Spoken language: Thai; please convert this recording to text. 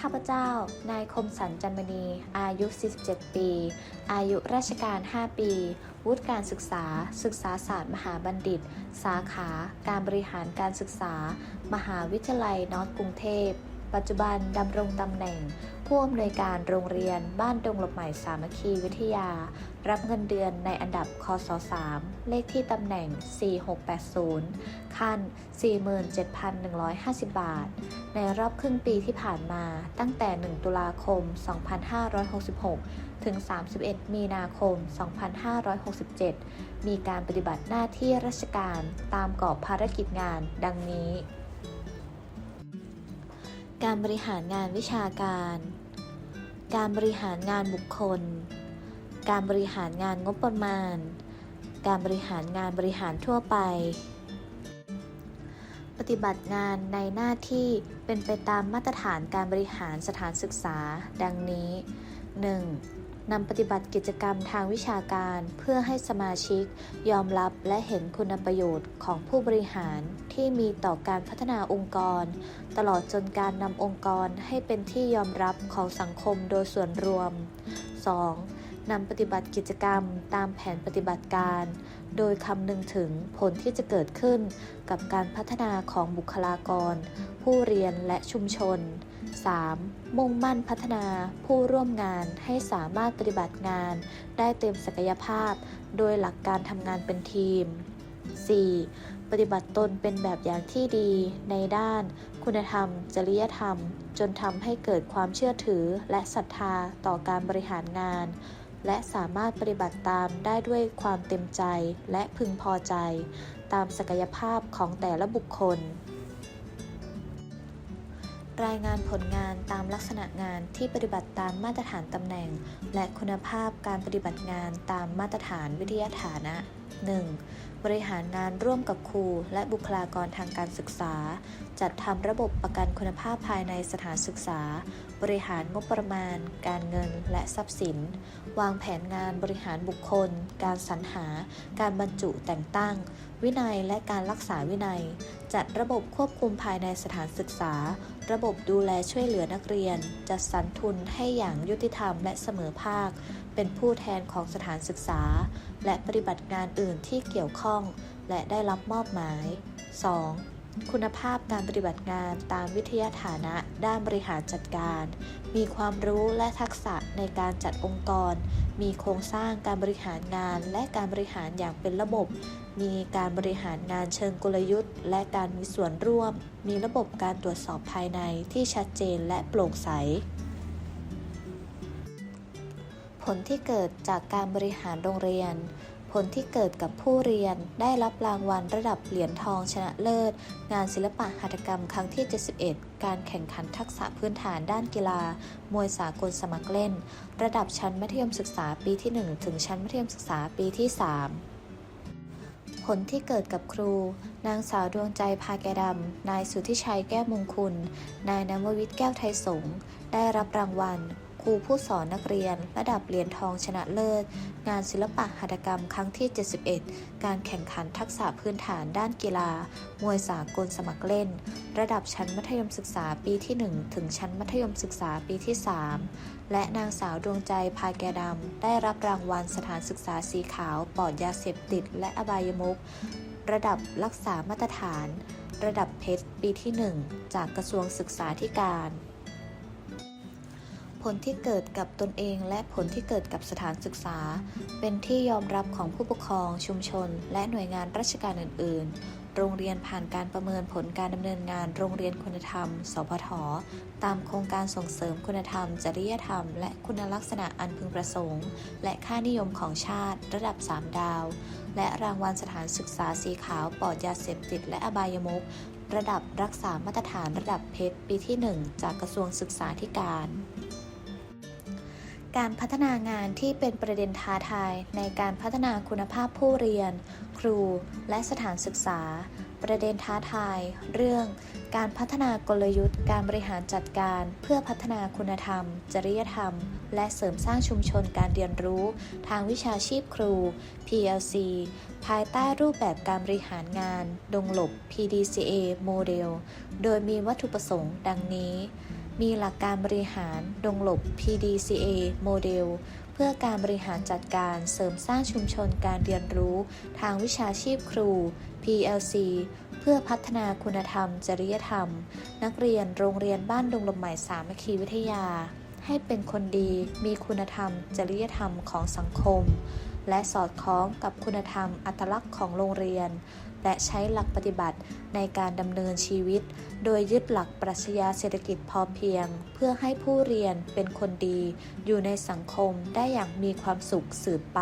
ข้าพเจ้า นายคมสันจันมณี อายุ 47 ปี อายุราชการ 5 ปี วุฒิการศึกษา ศึกษาศาสตร์มหาบัณฑิต สาขา การบริหารการศึกษา มหาวิทยาลัยนอร์ทกรุงเทพ ปัจจุบันดำรงตำแหน่ง ผู้อำนวยการโรงเรียนบ้านดงหลบใหม่สามัคคีวิทยา รับเงินเดือนในอันดับคศ3เลขที่ตำแหน่ง 4680 ขั้น 47,150 บาท ในรอบครึ่งปีที่ผ่านมาตั้งแต่ 1 ตุลาคม 2566 ถึง 31 มีนาคม 2567 มีการปฏิบัติหน้าที่ราชการตามกรอบภารกิจงานดังนี้การบริหารงานวิชาการ การบริหารงานบุคคล การบริหารงานงบประมาณ การบริหารงานบริหารทั่วไป ปฏิบัติงานในหน้าที่เป็นไปตามมาตรฐานการบริหารสถานศึกษา ดังนี้ 1. นำปฏิบัติกิจกรรมทางวิชาการเพื่อให้สมาชิก ยอมรับและเห็นคุณประโยชน์ของผู้บริหารที่มีต่อการพัฒนาองค์กร ตลอดจนการนำองค์กรให้เป็นที่ยอมรับของสังคมโดยส่วนรวม 2. นำปฏิบัติกิจกรรมตามแผนปฏิบัติการ โดยคำนึงถึงผลที่จะเกิดขึ้นกับการพัฒนาของบุคลากร ผู้เรียนและชุมชน 3. มุ่งมั่นพัฒนาผู้ร่วมงานให้สามารถปฏิบัติงาน ได้เต็มศักยภาพ โดยหลักการทำงานเป็นทีม 4. ปฏิบัติตนเป็นแบบอย่างที่ดีในด้าน คุณธรรม จริยธรรม จนทำให้เกิดความเชื่อถือและศรัทธาต่อการบริหารงาน และสามารถปฏิบัติตามได้ด้วยความเต็มใจและพึงพอใจ ตามศักยภาพของแต่ละบุคคล รายงานผลงานตามลักษณะงานที่ปฏิบัติตามมาตรฐานตำแหน่ง และคุณภาพการปฏิบัติงานตามมาตรฐานวิทยาฐานะ 1. บริหารงานร่วมกับครูและบุคลากรทางการศึกษา จัดทำระบบประกันคุณภาพภายในสถานศึกษา บริหารงบประมาณ การเงินและทรัพย์สิน วางแผนงานบริหารบุคคล การสรรหา การบรรจุแต่งตั้ง วินัยและการรักษาวินัย จัดระบบควบคุมภายในสถานศึกษา ระบบดูแลช่วยเหลือนักเรียน จัดสรรทุนให้อย่างยุติธรรมและเสมอภาค เป็นผู้แทนของสถานศึกษา และปฏิบัติงานอื่นที่เกี่ยวข้อง และได้รับมอบหมาย 2. คุณภาพการปฏิบัติงานตามวิทยาฐานะด้านบริหารจัดการ มีความรู้และทักษะในการจัดองค์กร มีโครงสร้างการบริหารงานและการบริหารอย่างเป็นระบบ มีการบริหารงานเชิงกลยุทธ์ และการมีส่วนร่วม มีระบบการตรวจสอบภายในที่ชัดเจนและโปร่งใส ผลที่เกิดจากการบริหารโรงเรียน ผลที่เกิดกับผู้เรียนได้รับรางวัลระดับเหรียญทองชนะเลิศ งานศิลปะหัตถกรรมครั้งที่ 71 การแข่งขันทักษะพื้นฐานด้านกีฬา มวยสากลสมัครเล่น ระดับชั้นมัธยมศึกษาปีที่ 1 ถึงชั้นมัธยมศึกษาปีที่ 3ผลที่เกิดกับครู นางสาวดวงใจพาแกดำ นายสุทธิชัยแก้วมงคุณ นายนววิทย์แก้วไทยสงฆ์ได้รับรางวัล ครูผู้สอนนักเรียน ระดับเหรียญทองชนะเลิศ งานศิลปะหัตถกรรมครั้งที่ 71 การแข่งขันทักษะพื้นฐานด้านกีฬา มวยสากลสมัครเล่น ระดับชั้นมัธยมศึกษาปีที่ 1 ถึงชั้นมัธยมศึกษาปีที่ 3 และนางสาวดวงใจพาแกดำ ได้รับรางวัลสถานศึกษาสีขาวปลอดยาเสพติด และอบายมุขระดับรักษามาตรฐาน ระดับเพชรปีที่ 1 จากกระทรวงศึกษาธิการ ผลที่เกิดกับตนเองและผลที่เกิดกับสถานศึกษา เป็นที่ยอมรับของผู้ปกครองชุมชน และหน่วยงานราชการอื่น ๆ โรงเรียนผ่านการประเมินผลการดำเนินงานโรงเรียนคุณธรรม สพท ตามโครงการส่งเสริมคุณธรรม จริยธรรม และคุณลักษณะอันพึงประสงค์ และค่านิยมของชาติ ระดับ 3 ดาว และรางวัลสถานศึกษาสีขาวปลอดยาเสพติด และอบายมุขระดับรักษามาตรฐานระดับเพชรปีที่ 1 จากกระทรวงศึกษาธิการ การพัฒนางานที่เป็นประเด็นท้าทายในการพัฒนาคุณภาพผู้เรียน ครู และสถานศึกษา ประเด็นท้าทาย เรื่อง การพัฒนากลยุทธ์ การบริหารจัดการ เพื่อพัฒนาคุณธรรม จริยธรรม และเสริมสร้างชุมชนการเรียนรู้ ทางวิชาชีพครู PLC ภายใต้รูปแบบการบริหารงาน ดงหลบ PDCA โมเดล โดยมีวัตถุประสงค์ ดังนี้ มีหลักการบริหารดงหลบ PDCA โมเดล เพื่อการบริหารจัดการเสริมสร้างชุมชนการเรียนรู้ ทางวิชาชีพครู PLC เพื่อพัฒนาคุณธรรม จริยธรรม นักเรียนโรงเรียนบ้านดงลมใหม่สามัคคีวิทยา ให้เป็นคนดีมีคุณธรรม จริยธรรมของสังคม และสอดคล้องกับคุณธรรมอัตลักษณ์ของโรงเรียน และใช้หลักปฏิบัติในการดำเนินชีวิต โดยยึดหลักปรัชญาเศรษฐกิจพอเพียง เพื่อให้ผู้เรียนเป็นคนดี อยู่ในสังคมได้อย่างมีความสุขสืบไป